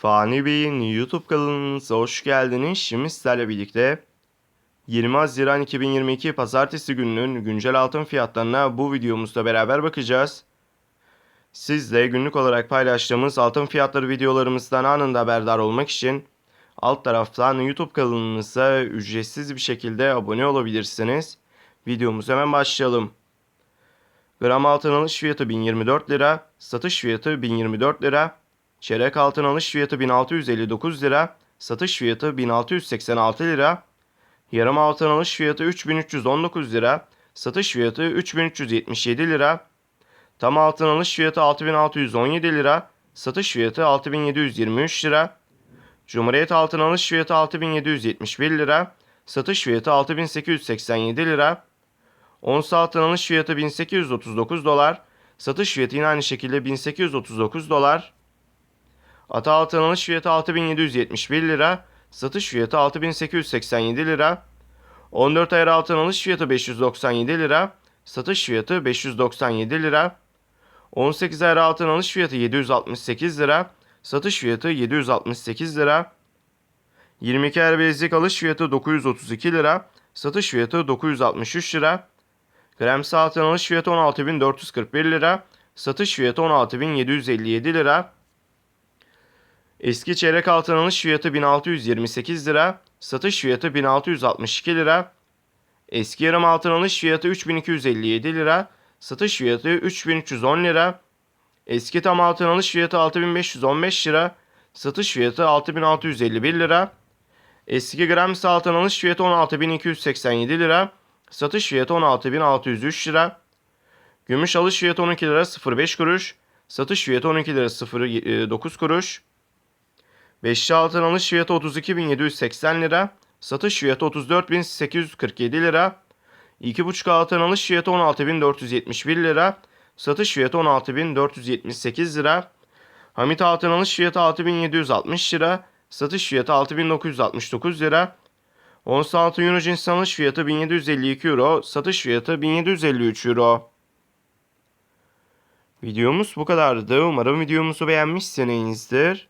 Fani Bey'in YouTube kanalınıza hoş geldiniz. Şimdi sizlerle birlikte 20 Haziran 2022 Pazartesi gününün güncel altın fiyatlarına bu videomuzda beraber bakacağız. Sizle günlük olarak paylaştığımız altın fiyatları videolarımızdan anında haberdar olmak için alt taraftan YouTube kanalımıza ücretsiz bir şekilde abone olabilirsiniz. Videomuza hemen başlayalım. Gram altın alış fiyatı 1024 lira, satış fiyatı 1024 lira. Çeyrek altın alış fiyatı 1659 lira, satış fiyatı 1686 lira. Yarım altın alış fiyatı 3319 lira, satış fiyatı 3377 lira. Tam altın alış fiyatı 6617 lira, satış fiyatı 6723 lira. Cumhuriyet altın alış fiyatı 6771 lira, satış fiyatı 6887 lira. Ons altın alış fiyatı 1839 dolar, satış fiyatı yine aynı şekilde 1839 dolar. Ata altın alış fiyatı 6771 lira, satış fiyatı 6887 lira. 14 ayar altın alış fiyatı 597 lira, satış fiyatı 597 lira. 18 ayar altın alış fiyatı 768 lira, satış fiyatı 768 lira. 22 ayar bilezik alış fiyatı 932 lira, satış fiyatı 963 lira. Gram altın alış fiyatı 16.441 lira, satış fiyatı 16.757 lira. Eski çeyrek altın alış fiyatı 1628 lira, satış fiyatı 1662 lira. Eski yarım altın alış fiyatı 3257 lira, satış fiyatı 3310 lira. Eski tam altın alış fiyatı 6515 lira, satış fiyatı 6651 lira. Eski gram altın alış fiyatı 16287 lira, satış fiyatı 16603 lira. Gümüş alış fiyatı 12 lira 05 kuruş, satış fiyatı 12 lira 09 kuruş. Beşli altın alış fiyatı 32.780 lira. Satış fiyatı 34.847 lira. 2.5 altın alış fiyatı 16.471 lira. Satış fiyatı 16.478 lira. Hamit altın alış fiyatı 6.760 lira. Satış fiyatı 6.969 lira. Ons altın euro cins alış fiyatı 1752 euro. Satış fiyatı 1753 euro. Videomuz bu kadardı. Umarım videomuzu beğenmişsinizdir.